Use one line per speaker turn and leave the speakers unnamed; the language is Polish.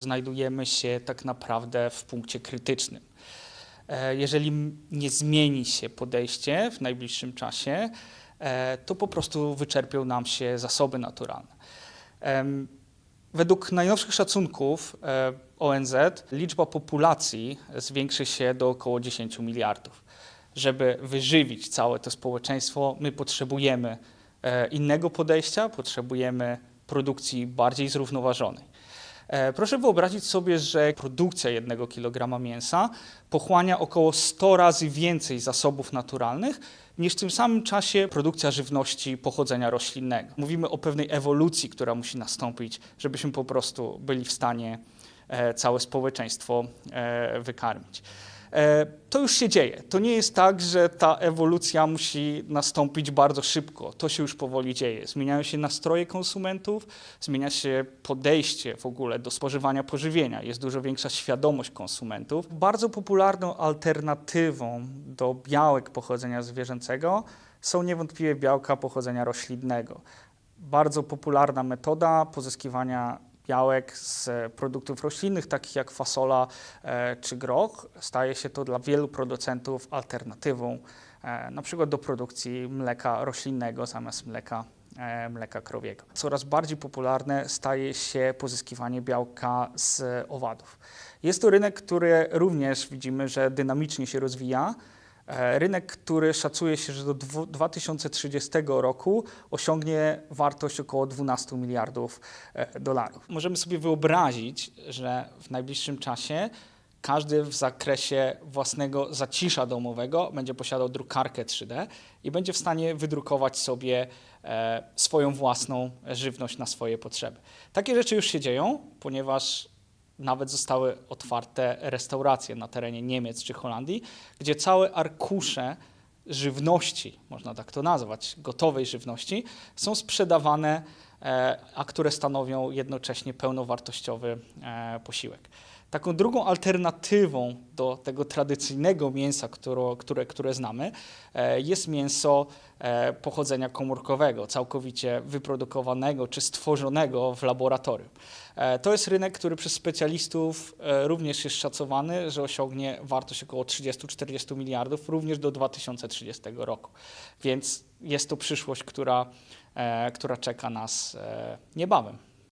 Znajdujemy się tak naprawdę w punkcie krytycznym. E, Jeżeli nie zmieni się podejście w najbliższym czasie, e, to po prostu wyczerpią nam się zasoby naturalne. Według najnowszych szacunków e, ONZ liczba populacji zwiększy się do około 10 miliardów. Żeby wyżywić całe to społeczeństwo, my potrzebujemy innego podejścia, potrzebujemy produkcji bardziej zrównoważonej. E, Proszę wyobrazić sobie, że produkcja jednego kilograma mięsa pochłania około 100 razy więcej zasobów naturalnych niż w tym samym czasie produkcja żywności pochodzenia roślinnego. Mówimy o pewnej ewolucji, która musi nastąpić, żebyśmy po prostu byli w stanie e, całe społeczeństwo e, wykarmić. E, To już się dzieje. To nie jest tak, że ta ewolucja musi nastąpić bardzo szybko. To się już powoli dzieje. Zmieniają się nastroje konsumentów, zmienia się podejście w ogóle do spożywania pożywienia. Jest dużo większa świadomość konsumentów. Bardzo popularną alternatywą do białek pochodzenia zwierzęcego są niewątpliwie białka pochodzenia roślinnego. Bardzo popularna metoda pozyskiwania białek z produktów roślinnych, takich jak fasola e, czy groch. Staje się to dla wielu producentów alternatywą, e, na przykład do produkcji mleka roślinnego zamiast mleka, e, mleka krowiego. Coraz bardziej popularne staje się pozyskiwanie białka z owadów. Jest to rynek, który również widzimy, że dynamicznie się rozwija. E, Rynek, który szacuje się, że do dwu- 2030 roku osiągnie wartość około 12 miliardów e, dolarów. Możemy sobie wyobrazić, że w najbliższym czasie każdy w zakresie własnego zacisza domowego będzie posiadał drukarkę 3D i będzie w stanie wydrukować sobie e, swoją własną żywność na swoje potrzeby. Takie rzeczy już się dzieją, ponieważ nawet zostały otwarte restauracje na terenie Niemiec czy Holandii, gdzie całe arkusze żywności, można tak to nazwać, gotowej żywności, są sprzedawane, e, a które stanowią jednocześnie pełnowartościowy e, posiłek. Taką drugą alternatywą do tego tradycyjnego mięsa, które, które, które znamy, e, jest mięso e, pochodzenia komórkowego, całkowicie wyprodukowanego czy stworzonego w laboratorium. E, To jest rynek, który przez specjalistów również jest szacowany, że osiągnie wartość około 30-40 miliardów również do 2030 roku. Więc jest to przyszłość, która, która czeka nas niebawem.